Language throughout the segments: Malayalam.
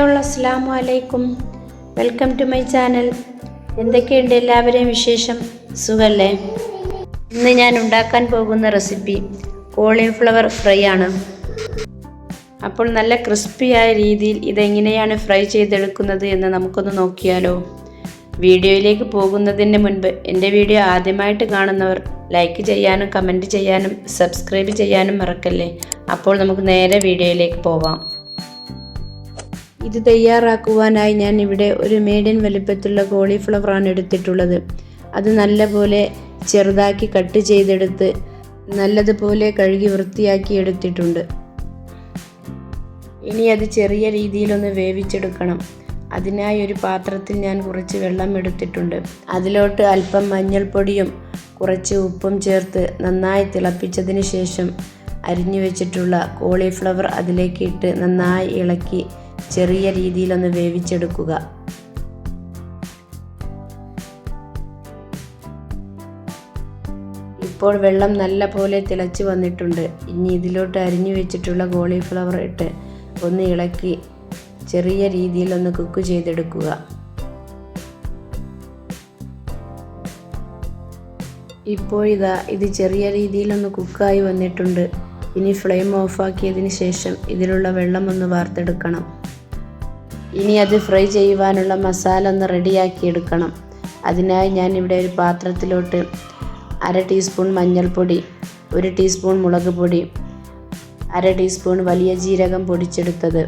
അസ്സാം വലൈക്കും വെൽക്കം ടു മൈ ചാനൽ എന്തൊക്കെയുണ്ട് എല്ലാവരെയും വിശേഷം? സുഖല്ലേ? ഇന്ന് ഞാൻ ഉണ്ടാക്കാൻ പോകുന്ന റെസിപ്പി കോളിഫ്ലവർ ഫ്രൈ ആണ്. അപ്പോൾ നല്ല ക്രിസ്പിയായ രീതിയിൽ ഇതെങ്ങനെയാണ് ഫ്രൈ ചെയ്തെടുക്കുന്നത് എന്ന് നമുക്കൊന്ന് നോക്കിയാലോ. വീഡിയോയിലേക്ക് പോകുന്നതിന് മുൻപ് എന്റെ വീഡിയോ ആദ്യമായിട്ട് കാണുന്നവർ ലൈക്ക് ചെയ്യാനും കമന്റ് ചെയ്യാനും സബ്സ്ക്രൈബ് ചെയ്യാനും മറക്കല്ലേ? അപ്പോൾ നമുക്ക് നേരെ വീഡിയോയിലേക്ക് പോവാം. ഇത് തയ്യാറാക്കുവാനായി ഞാൻ ഇവിടെ ഒരു മീഡിയം വലിപ്പത്തിലുള്ള കോളിഫ്ലവറാണ് എടുത്തിട്ടുള്ളത്. അത് നല്ലപോലെ ചെറുതാക്കി കട്ട് ചെയ്തെടുത്ത് നല്ലതുപോലെ കഴുകി വൃത്തിയാക്കി എടുത്തിട്ടുണ്ട്. ഇനി അത് ചെറിയ രീതിയിലൊന്ന് വേവിച്ചെടുക്കണം. അതിനായി ഒരു പാത്രത്തിൽ ഞാൻ കുറച്ച് വെള്ളം എടുത്തിട്ടുണ്ട്. അതിലോട്ട് അല്പം മഞ്ഞൾപ്പൊടിയും കുറച്ച് ഉപ്പും ചേർത്ത് നന്നായി തിളപ്പിച്ചതിന് ശേഷം അരിഞ്ഞു വെച്ചിട്ടുള്ള കോളിഫ്ലവർ അതിലേക്ക് ഇട്ട് നന്നായി ഇളക്കി ചെറിയ രീതിയിലൊന്ന് വേവിച്ചെടുക്കുക. ഇപ്പോൾ വെള്ളം നല്ല പോലെ തിളച്ച് വന്നിട്ടുണ്ട്. ഇനി ഇതിലോട്ട് അരിഞ്ഞു വെച്ചിട്ടുള്ള കോളിഫ്ലവർ ഇട്ട് ഒന്ന് ഇളക്കി ചെറിയ രീതിയിൽ ഒന്ന് കുക്ക് ചെയ്തെടുക്കുക. ഇപ്പോഴിതാ ഇത് ചെറിയ രീതിയിലൊന്ന് കുക്കായി വന്നിട്ടുണ്ട്. ഇനി ഫ്ലെയിം ഓഫാക്കിയതിന് ശേഷം ഇതിലുള്ള വെള്ളം ഒന്ന് വാർത്തെടുക്കണം. ഇനി അത് ഫ്രൈ ചെയ്യുവാനുള്ള മസാല ഒന്ന് റെഡിയാക്കി എടുക്കണം. അതിനായി ഞാൻ ഇവിടെ ഒരു പാത്രത്തിലോട്ട് അര ടീസ്പൂൺ മഞ്ഞൾപ്പൊടി ഒരു ടീസ്പൂൺ മുളക് പൊടി അര ടീസ്പൂൺ വലിയ ജീരകം പൊടിച്ചെടുത്തത്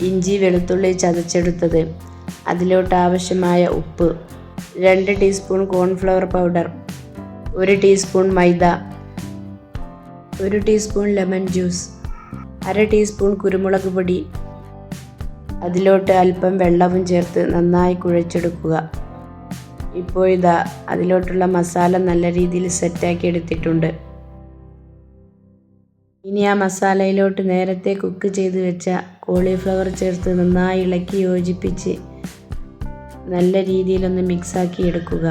ഇഞ്ചി വെളുത്തുള്ളി ചതച്ചെടുത്തത് അതിലോട്ട് ആവശ്യമായ ഉപ്പ് രണ്ട് ടീസ്പൂൺ കോൺഫ്ലവർ പൗഡർ ഒരു ടീസ്പൂൺ മൈദ ഒരു ടീസ്പൂൺ ലെമൺ ജ്യൂസ് അര ടീസ്പൂൺ കുരുമുളക് പൊടി അതിലോട്ട് അല്പം വെള്ളവും ചേർത്ത് നന്നായി കുഴച്ചെടുക്കുക. ഇപ്പോൾ ഇതാ അതിലോട്ടുള്ള മസാല നല്ല രീതിയിൽ സെറ്റാക്കി എടുത്തിട്ടുണ്ട്. ഇനി ആ മസാലയിലോട്ട് നേരത്തെ കുക്ക് ചെയ്ത് വെച്ച കോളിഫ്ലവർ ചേർത്ത് നന്നായി ഇളക്കി യോജിപ്പിച്ച് നല്ല രീതിയിലൊന്ന് മിക്സാക്കി എടുക്കുക.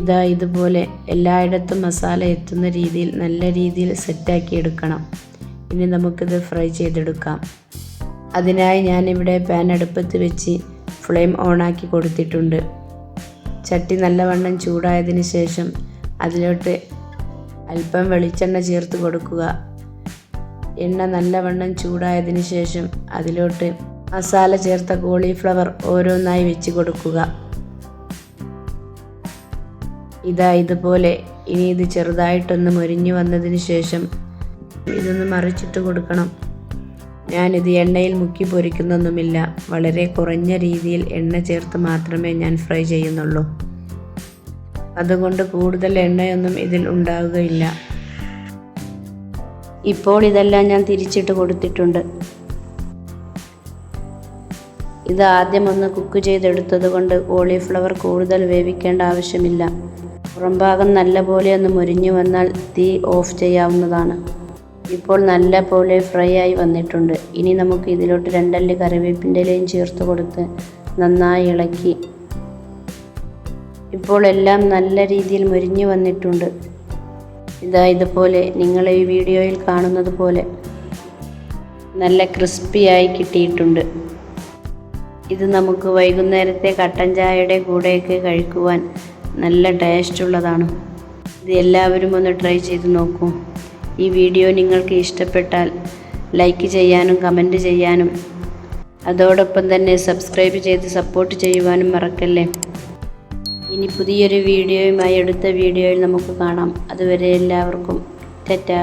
ഇതാ ഇതുപോലെ എല്ലായിടത്തും മസാല എത്തുന്ന രീതിയിൽ നല്ല രീതിയിൽ സെറ്റാക്കി എടുക്കണം. ഇനി നമുക്കിത് ഫ്രൈ ചെയ്തെടുക്കാം. അതിനായി ഞാനിവിടെ പാൻ അടുപ്പത്ത് വെച്ച് ഫ്ലെയിം ഓണാക്കി കൊടുത്തിട്ടുണ്ട്. ചട്ടി നല്ലവണ്ണം ചൂടായതിന് ശേഷം അതിലോട്ട് അല്പം വെളിച്ചെണ്ണ ചേർത്ത് കൊടുക്കുക. എണ്ണ നല്ലവണ്ണം ചൂടായതിന് ശേഷം അതിലോട്ട് മസാല ചേർത്ത കോളിഫ്ലവർ ഓരോന്നായി വെച്ച് കൊടുക്കുക. ഇതാ ഇതുപോലെ. ഇനി ഇത് ചെറുതായിട്ടൊന്ന് മുരിഞ്ഞു വന്നതിന് ശേഷം ഇതൊന്ന് മറിച്ചിട്ട് കൊടുക്കണം. ഞാനിത് എണ്ണയിൽ മുക്കി പൊരിക്കുന്നൊന്നുമില്ല. വളരെ കുറഞ്ഞ രീതിയിൽ എണ്ണ ചേർത്ത് മാത്രമേ ഞാൻ ഫ്രൈ ചെയ്യുന്നുള്ളൂ. അതുകൊണ്ട് കൂടുതൽ എണ്ണയൊന്നും ഇതിൽ ഉണ്ടാവുകയില്ല ഇപ്പോൾ ഇതെല്ലാം ഞാൻ തിരിച്ചിട്ട് കൊടുത്തിട്ടുണ്ട്. ഇത് ആദ്യം ഒന്ന് കുക്ക് ചെയ്തെടുത്തത് കൊണ്ട് കോളിഫ്ലവർ കൂടുതൽ വേവിക്കേണ്ട ആവശ്യമില്ല. പുറംഭാഗം നല്ലപോലെ ഒന്ന് മുരിഞ്ഞു വന്നാൽ തീ ഓഫ് ചെയ്യാവുന്നതാണ്. ഇപ്പോൾ നല്ല പോലെ ഫ്രൈ ആയി വന്നിട്ടുണ്ട്. ഇനി നമുക്ക് ഇതിലോട്ട് രണ്ടല്ലി കറിവേപ്പിന്റെ ഇലയും ചേർത്ത് കൊടുത്ത് നന്നായി ഇളക്കി. ഇപ്പോൾ എല്ലാം നല്ല രീതിയിൽ മുരിഞ്ഞു വന്നിട്ടുണ്ട്. ഇതാ ഇതുപോലെ നിങ്ങൾ ഈ വീഡിയോയിൽ കാണുന്നത് പോലെ നല്ല ക്രിസ്പിയായി കിട്ടിയിട്ടുണ്ട്. ഇത് നമുക്ക് വൈകുന്നേരത്തെ കട്ടൻ ചായയുടെ കൂടെയൊക്കെ കഴിക്കുവാൻ നല്ല ടേസ്റ്റ് ഉള്ളതാണ്. ഇത് എല്ലാവരും ഒന്ന് ട്രൈ ചെയ്ത് നോക്കൂ. ഈ വീഡിയോ നിങ്ങൾക്ക് ഇഷ്ടപ്പെട്ടാൽ ലൈക്ക് ചെയ്യാനും കമന്റ് ചെയ്യാനും അതോടൊപ്പം തന്നെ സബ്സ്ക്രൈബ് ചെയ്ത് സപ്പോർട്ട് ചെയ്യുവാനും മറക്കല്ലേ? ഇനി പുതിയൊരു വീഡിയോയുമായി അടുത്ത വീഡിയോയിൽ നമുക്ക് കാണാം. അതുവരെ എല്ലാവർക്കും ടാറ്റാ.